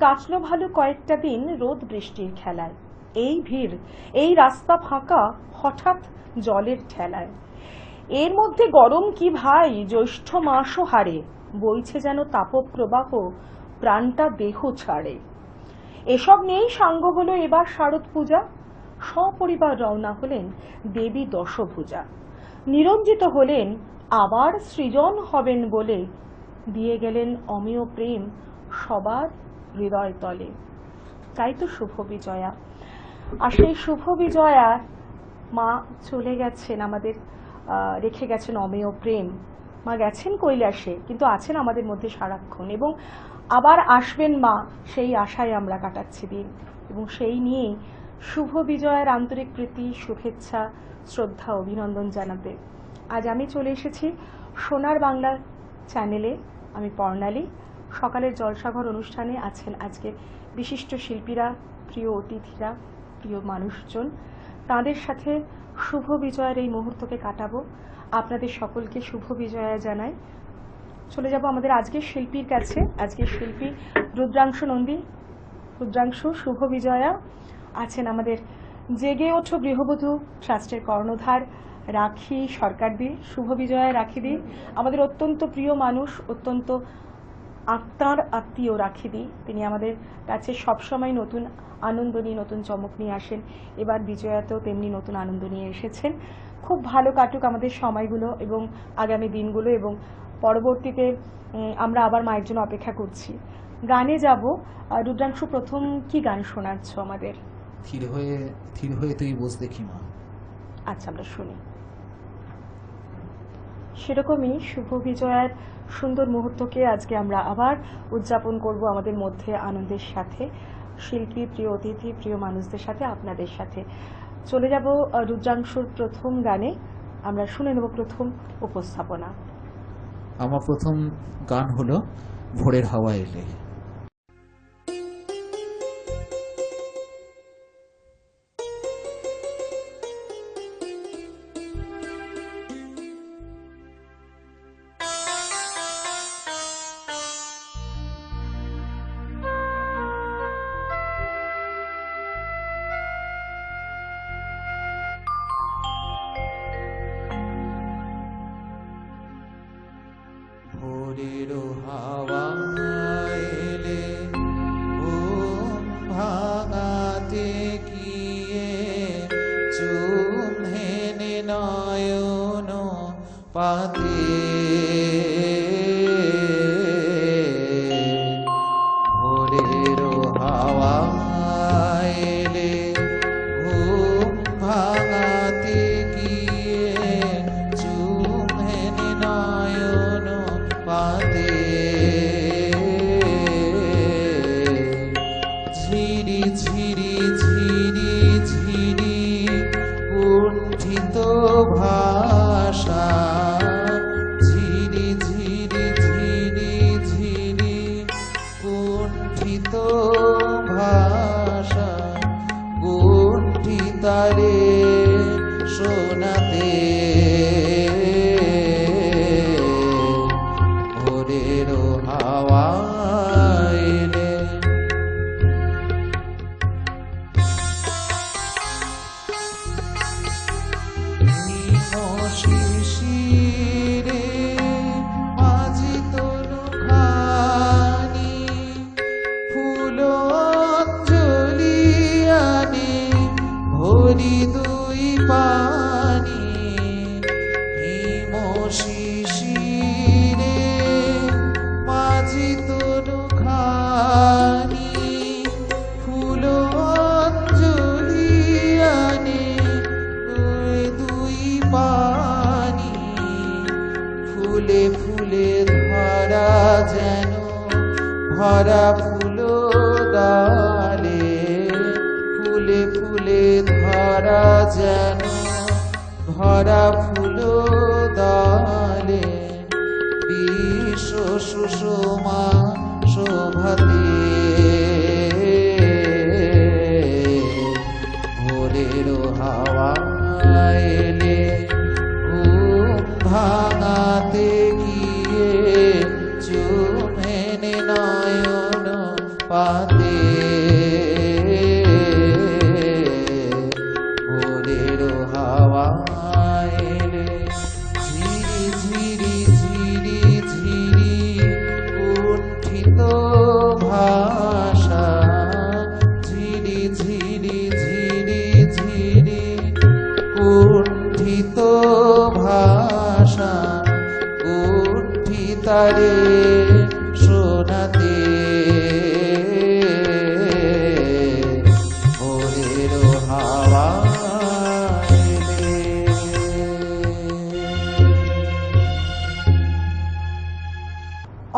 কাটলো ভালো কয়েকটা দিন রোদ বৃষ্টির খেলায়। এই ভিড়, এই রাস্তা ফাঁকা হঠাৎ জলের ঠেলায়। এর মধ্যে গরম কি ভাই, জ্যৈষ্ঠ মাসও হারে, বইছে যেন তাপপ্রবাহ, প্রাণটা দেহ ছাড়ে। এসব নিয়েই সাঙ্গ হলো এবার শারদ পূজা। সপরিবার রওনা হলেন দেবী দশভূজা। নিরঞ্জিত হলেন, আবার সৃজন হবেন বলে। দিয়ে গেলেন অমেয় প্রেম, সবার হৃদয় তলে। তাই তো শুভ বিজয়া। আর সেই শুভ বিজয়া মা চলে গেছেন আমাদের রেখে গেছেন অমেয় প্রেম। মা গেছেন কৈলাসে, কিন্তু আছেন আমাদের মধ্যে সারাক্ষণ এবং আবার আসবেন মা সেই আশায় আমরা কাটাচ্ছি দিন। এবং সেই নিয়েই শুভ বিজয়ের আন্তরিক প্রীতি, শুভেচ্ছা, শ্রদ্ধা, অভিনন্দন জানাতে। আজ আমি চলে এসেছি সোনার বাংলা চ্যানেলে, আমি পর্ণালী। সকালের জলসাঘর অনুষ্ঠানে আছেন আজকে বিশিষ্ট শিল্পীরা, প্রিয় অতিথিরা, প্রিয় মানুষজন। তাদের সাথে শুভ বিজয়ের এই মুহূর্তকে কাটাবো। আপনাদের সকলকে শুভ বিজয়া জানাই। চলে যাব আমাদের আজকের শিল্পীর কাছে। আজকের শিল্পী রুদ্রাংশু নন্দী। রুদ্রাংশু, শুভ বিজয়া। আছেন আমাদের জেগে ওঠো গৃহবধূ, ট্রাস্টের কর্ণধার রাখি সরকারদি শুভ বিজয়া রাখিদি আমাদের অত্যন্ত প্রিয় মানুষ, অত্যন্ত আত্মার আত্মীয় রাখিদি তিনি আমাদের কাছে সবসময় নতুন আনন্দ নিয়ে নতুন চমক নিয়ে আসেন। এবার বিজয়াতেও তেমনি নতুন আনন্দ নিয়ে এসেছেন। খুব ভালো কাটুক আমাদের সময়গুলো এবং আগামী দিনগুলো এবং পরবর্তীতে আমরা আবার মায়ের জন্য অপেক্ষা করছি। গানে যাব। রুদ্রাংশু প্রথম কি গান শোনাচ্ছ আমাদের? থির হয়ে থির হয়ে তুই মা। আচ্ছা আমরা শুনি। সেরকমই শুভ বিজয়ার সুন্দর মুহূর্তকে আজকে আমরা আবার উদযাপন করব আমাদের মধ্যে আনন্দের সাথে। শিল্পী, প্রিয় অতিথি, প্রিয় মানুষদের সাথে, আপনাদের সাথে। চলে যাব রুদ্রাংশুর প্রথম গানে। আমরা শুনে নেব প্রথম উপস্থাপনা। আমার প্রথম গান হলো, ভোরের হাওয়া এলে। পাতে ভোরের কুণ্ঠিত ভাষা কুণ্ঠিতারে শোনাতে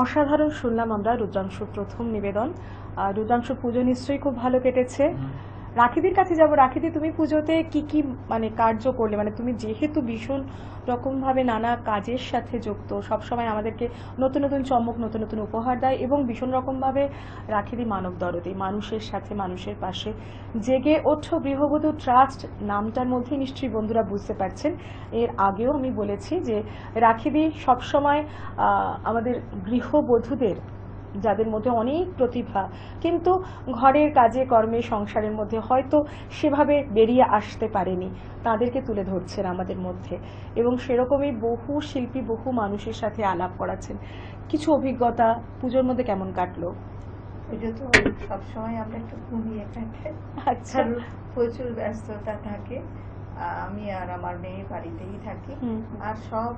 অসাধারণ শুনলাম আমরা। রুদ্রাংশুর প্রথম নিবেদন। আর রুদ্রাংশুর পুজো নিশ্চয়ই খুব ভালো কেটেছে। রাখিদির কাছে যাব। রাখিদি, তুমি পুজোতে কি কি মানে কার্য করলে? মানে তুমি যেহেতু ভীষণ রকমভাবে নানা কাজের সাথে যুক্ত, সবসময় আমাদেরকে নতুন নতুন চমক, নতুন নতুন উপহার দেয় এবং ভীষণ রকমভাবে রাখিদি মানব দরদি, মানুষের সাথে, মানুষের পাশে জেগে ওঠো। গৃহবধূ ট্রাস্ট নামটার মধ্যেই নিশ্চয়ই বন্ধুরা বুঝতে পারছেন। এর আগেও আমি বলেছি যে রাখিদি সবসময় আমাদের গৃহবধূদের যাদের মধ্যে অনেক প্রতিভা কিন্তু ঘরের কাজে কর্মে সংসারের মধ্যে হয়তো সেভাবে বেরিয়ে আসতে পারেনি। তাদেরকে তুলে ধরছেন আমাদের মধ্যে। এবং সেরকমই বহু শিল্পী বহু মানুষের সাথে আলাপ করাচ্ছেন। কিছু অভিজ্ঞতা পুজোর মধ্যে কেমন কাটলো? পুজো তো সবসময় আমরা একটু ঘুমিয়ে আচ্ছা। প্রচুর ব্যস্ততা থাকে। আমি আর আমার মেয়ে বাড়িতেই থাকি। আর সব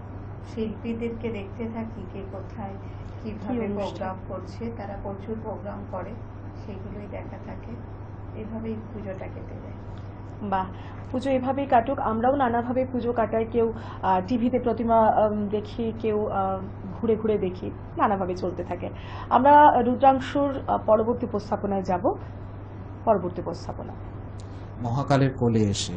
শিল্পীদেরকে দেখতে থাকি কে কোথায় কীভাবে। প্রোগ্রাম করছে তারা প্রচুর প্রোগ্রাম করে সেগুলোই দেখা থাকে। এভাবেই পুজোটা কেটে যায়। বাহ পুজো এভাবেই কাটুক। আমরাও নানাভাবে পুজো কাটাই। কেউ টিভিতে প্রতিমা দেখি কেউ ঘুরে ঘুরে দেখি নানাভাবে চলতে থাকে। আমরা রুদ্রাংশুর পরবর্তী উপস্থাপনায় যাব। পরবর্তী উপস্থাপনা। মহাকালের কোলে এসে।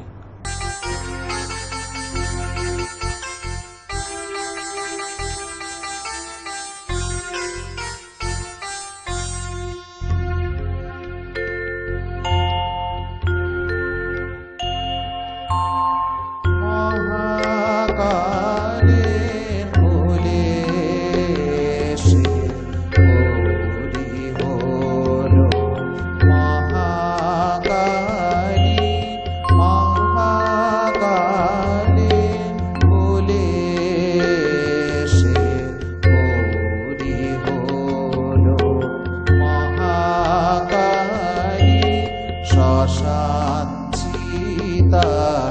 শ্মশান চিতার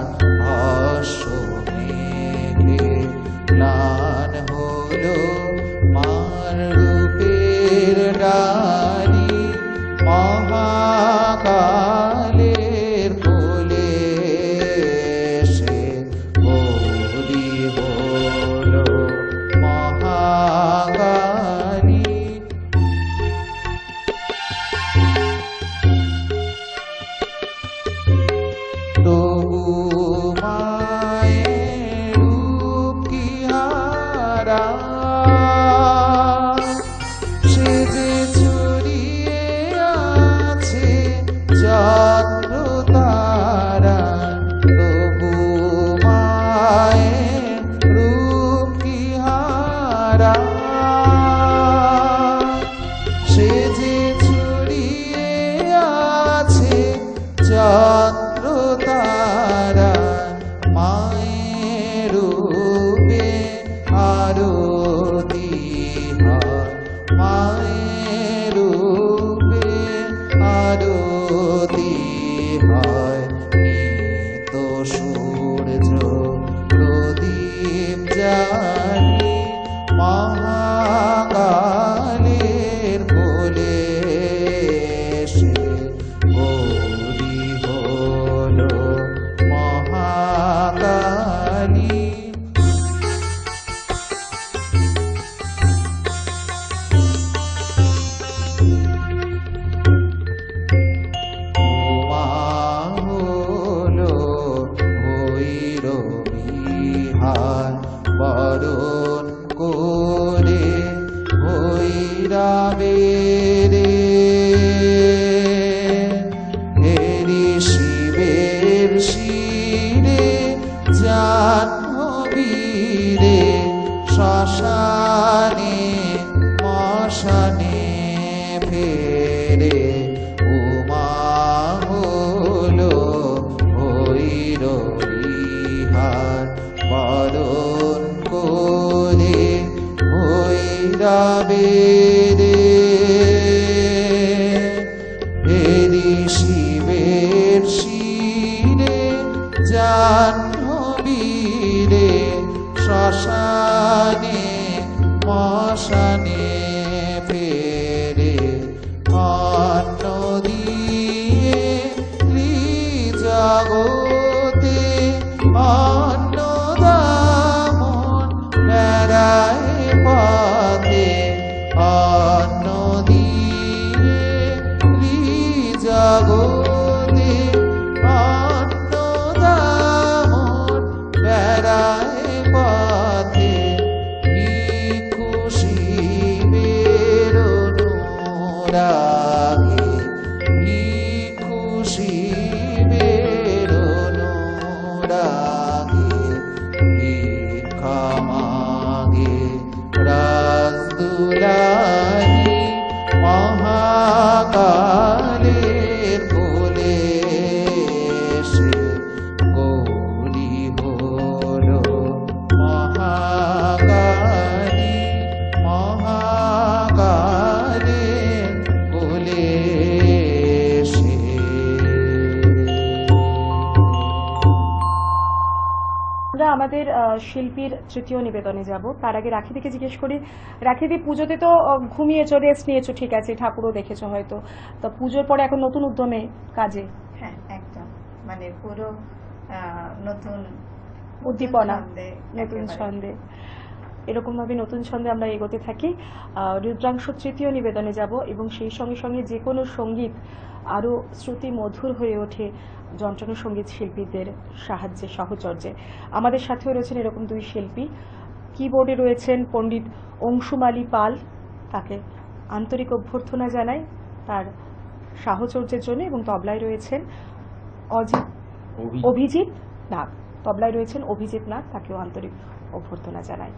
जा জাহ্নবীরে শ্মশানে মশানে ফের। উমা হলো ভৈরবিহার বরণ করে ভৈরবে মহাকালের আমাদের শিল্পীর তৃতীয় নিবেদনে যাব। তার আগে রাখিদিকে জিজ্ঞেস করি রাখিদি পুজোতে তো ঘুমিয়েছো রেস্ট নিয়েছো ঠিক আছে ঠাকুরও দেখেছ হয়তো। তো পুজোর পরে এখন নতুন উদ্যমে কাজে? হ্যাঁ একদম। মানে পুরো নতুন উদ্দীপনা নতুন। ছন্দে। এরকম ভাবে নতুন ছন্দে আমরা এগোতে থাকি। রুদ্রাংশ তৃতীয় নিবেদনে যাব এবং সেই সঙ্গে সঙ্গে যে কোনো সংগীত আরও শ্রুতি মধুর হয়ে ওঠে যন্ত্রণা সংগীত শিল্পীদের সাহায্যে সহচর্যে। আমাদের সাথেও রয়েছেন এরকম দুই শিল্পী। কিবোর্ডে রয়েছেন পণ্ডিত অংশুমালী পাল। তাকে আন্তরিক অভ্যর্থনা জানাই তার সাহচর্যের জন্য এবং তবলায় রয়েছেন অজিত অভিজিৎ নাগ। তবলায় রয়েছেন অভিজিৎ নাগ তাকেও আন্তরিক অভ্যর্থনা জানাই।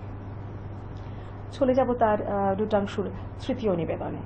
চলে যাব তার দুটাংশুর তৃতীয় নিবেদনে।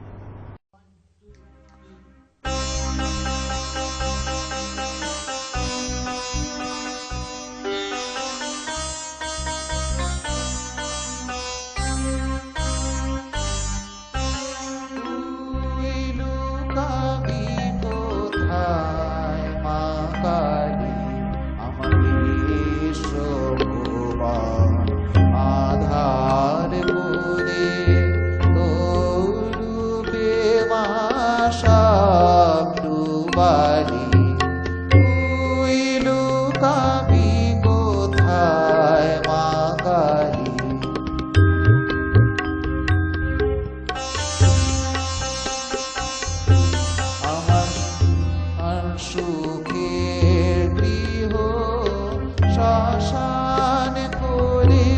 শ্মশান করে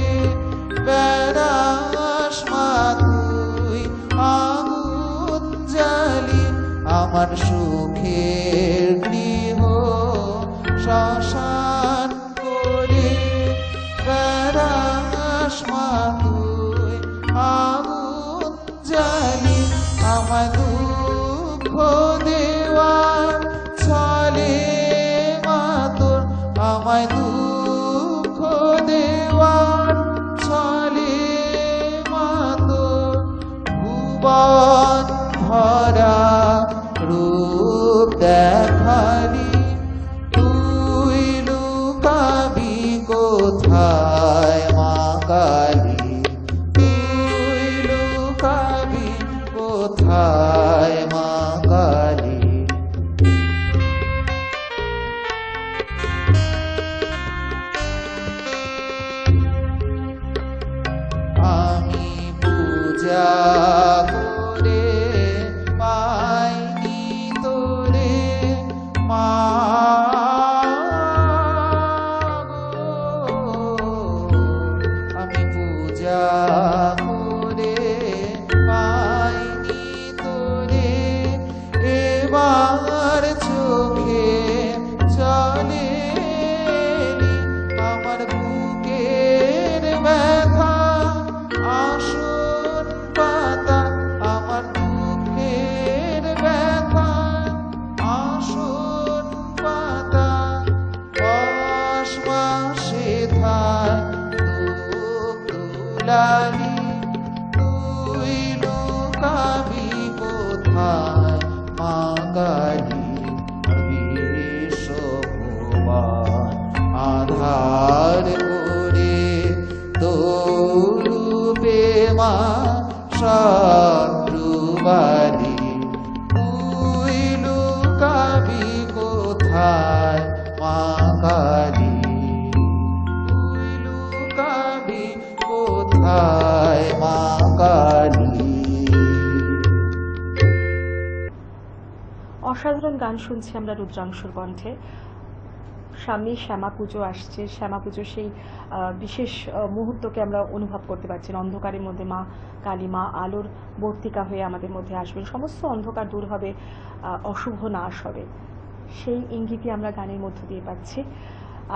বেড়াস তুই আগুন জ্বালি আমার সুখের গৃহ শ্মশান कृपा শত্রুবালি তুই লুকাবি কোথায়, মা কালী? তুই লুকাবি কোথায়, মা কালী? অসাধারণ গান শুনছি আমরা রুদ্রাংশুর কণ্ঠে। সামনে শ্যামা পুজো আসছে। শ্যামা পুজো সেই বিশেষ মুহূর্তকে আমরা অনুভব করতে পারছি। অন্ধকারের মধ্যে মা কালী, মা আলোর বর্তিকা হয়ে আমাদের মধ্যে আসবেন সমস্ত অন্ধকার দূর হবে অশুভ নাশ হবে। সেই ইঙ্গিতই আমরা গানের মধ্য দিয়ে পাচ্ছি।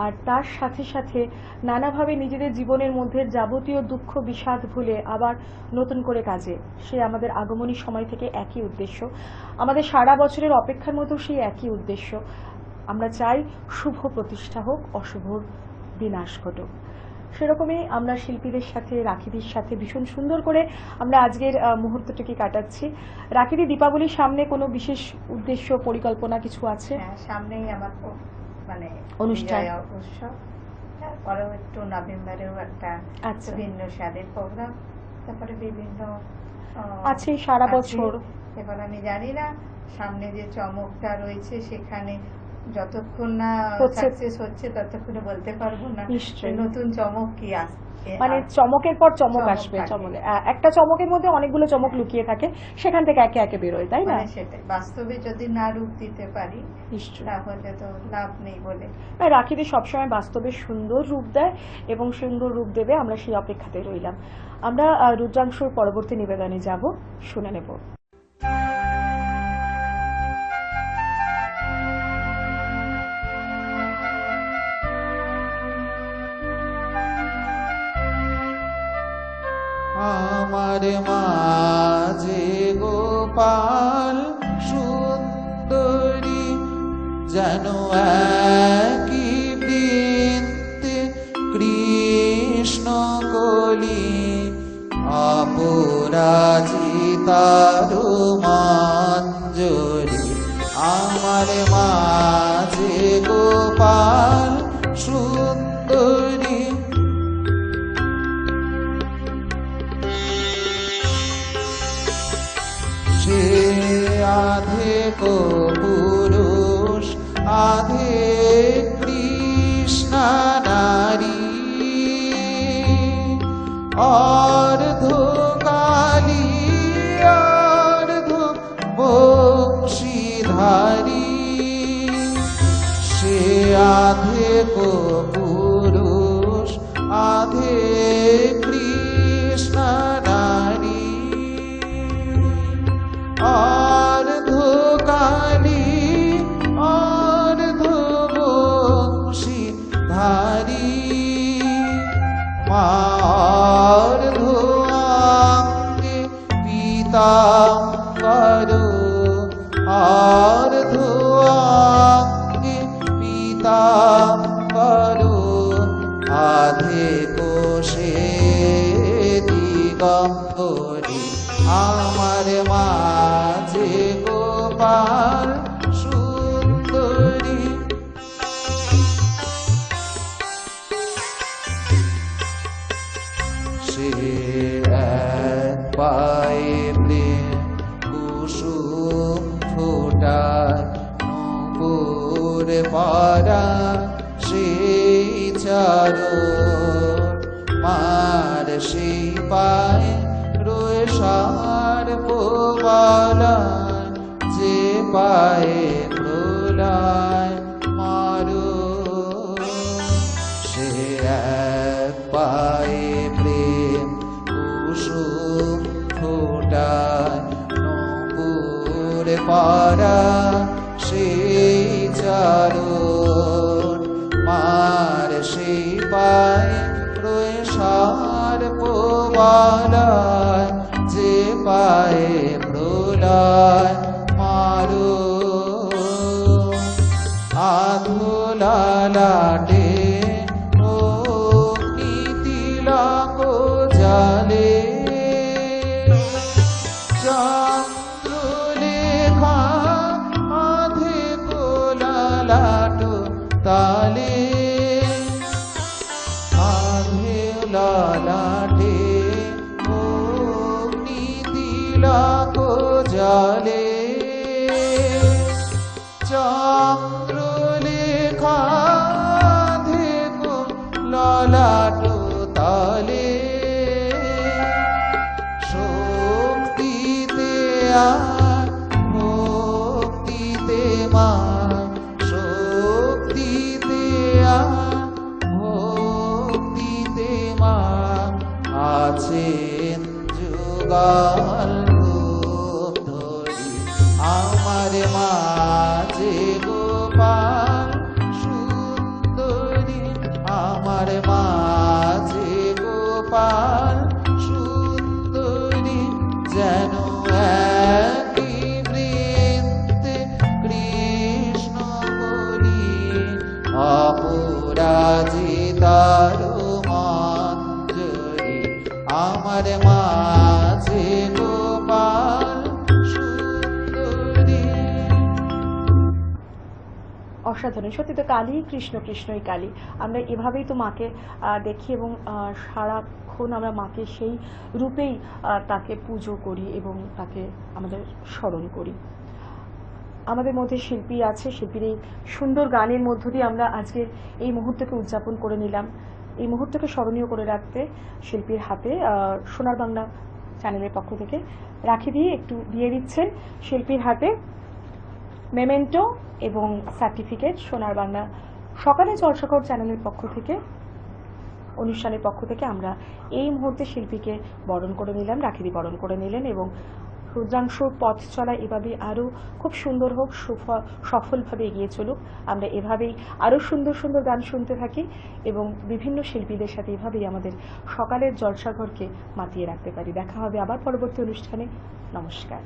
আর তার সাথে সাথে নানাভাবে নিজেদের জীবনের মধ্যে যাবতীয় দুঃখ, বিষাদ ভুলে আবার নতুন করে কাজে। সে আমাদের আগমনী সময় থেকে একই উদ্দেশ্য। আমাদের সারা বছরের অপেক্ষার মতো সেই একই উদ্দেশ্য। আমরা চাই শুভ প্রতিষ্ঠা হোক অশুভর বিনাশ ঘটুক। সেরকমই আমরা শিল্পীদের সাথে রাখিদির সাথে ভীষণ সুন্দর করে আমরা আজকের মুহূর্তটিকে কাটাচ্ছি। রাখিদি দীপাবলির সামনে কোনো বিশেষ উদ্দেশ্য পরিকল্পনা কিছু আছে? হ্যাঁ সামনেই আমার মানে অনুষ্ঠান। উৎসব। তারপরেও একটু নভেম্বরেও একটা আচ্ছা। ভিন্ন স্বাদের প্রোগ্রাম তারপরে বিভিন্ন আছে সারা বছর। এবার আমি জানি না সামনে যে চমকটা রয়েছে সেখানে যতক্ষণ না হচ্ছে। সাকসেস হচ্ছে ততক্ষণে বলতে পারব না নতুন চমক কি আসছে। মানে চমকের পর চমক আসবে। চমকে একটা চমকের মধ্যে অনেকগুলো চমক লুকিয়ে থাকে সেখান থেকে একে একে বেরোয় তাই না? মানে সেটাই। বাস্তবে যদি না রূপ দিতে পারি নিশ্চয়ই। তাহলে তো লাভ নেই বলে। রাখিদি সবসময় বাস্তবে সুন্দর রূপ দেয় এবং সুন্দর রূপ দেবে আমরা সেই অপেক্ষাতে রইলাম। আমরা রুদ্রাংশুর পরবর্তী নিবেদনে যাব। শুনে নেব। আমার মাঝে গোপাল সুন্দরী যেন বংশীধারী সে আধে পুরুষ আধে মাঝে গোপাল সুন্দরী। সে এক পায়ে কুসুম ফোটায় নূপুর পারা সেই চারণ মার সেই পায়ে রয়ে সার পোবালায় যে পায়ে প্রলয় মারো সে এক পায়ে প্রেম কুসুম ফোটায় নপুর পারা সেই চারণ মার সেই পায়ে রয়ে সার পোবালায় প্রলয় মারো। আধুলালাটে ও নীতিলক জলে চন্দ্রলেখা ধেনু ললাটু তালে। শক্তিতে আর ভক্তিতে মা, শক্তিতে আর ভক্তিতে মা আছেন যুগা। আমার অসাধারণ। সত্যি তো কালী, কৃষ্ণ, কৃষ্ণই কালী। আমরা এভাবেই তো মাকে দেখি এবং সারাক্ষণ আমরা মাকে সেই রূপেই তাকে পুজো করি এবং তাকে আমাদের স্মরণ করি। আমাদের মধ্যে শিল্পী আছে, শিল্পীর এই সুন্দর গানের মধ্য দিয়ে আমরা আজকের এই মুহূর্তকে উদযাপন করে নিলাম। এই মুহূর্তকে স্মরণীয় করে রাখতে শিল্পীর হাতে সোনার বাংলা চ্যানেলের পক্ষ থেকে রাখি দিয়ে একটু দিয়ে দিচ্ছেন শিল্পীর হাতে। মেমেন্টো এবং সার্টিফিকেট সোনার বাংলা সকালে জলসাগর চ্যানেলের পক্ষ থেকে, অনুষ্ঠানের পক্ষ থেকে আমরা এই মুহূর্তে শিল্পীকে বরণ করে নিলাম, রাখিদি বরণ করে নিলেন এবং রুদ্রাংশুর পথ চলা এভাবে আরও খুব সুন্দর হোক, সুফ- সফলভাবে এগিয়ে চলুক। আমরা এভাবেই আরও সুন্দর সুন্দর গান শুনতে থাকি এবং বিভিন্ন শিল্পীদের সাথে এভাবেই আমাদের সকালের জলসাঘরকে মাতিয়ে রাখতে পারি। দেখা হবে আবার পরবর্তী অনুষ্ঠানে। নমস্কার।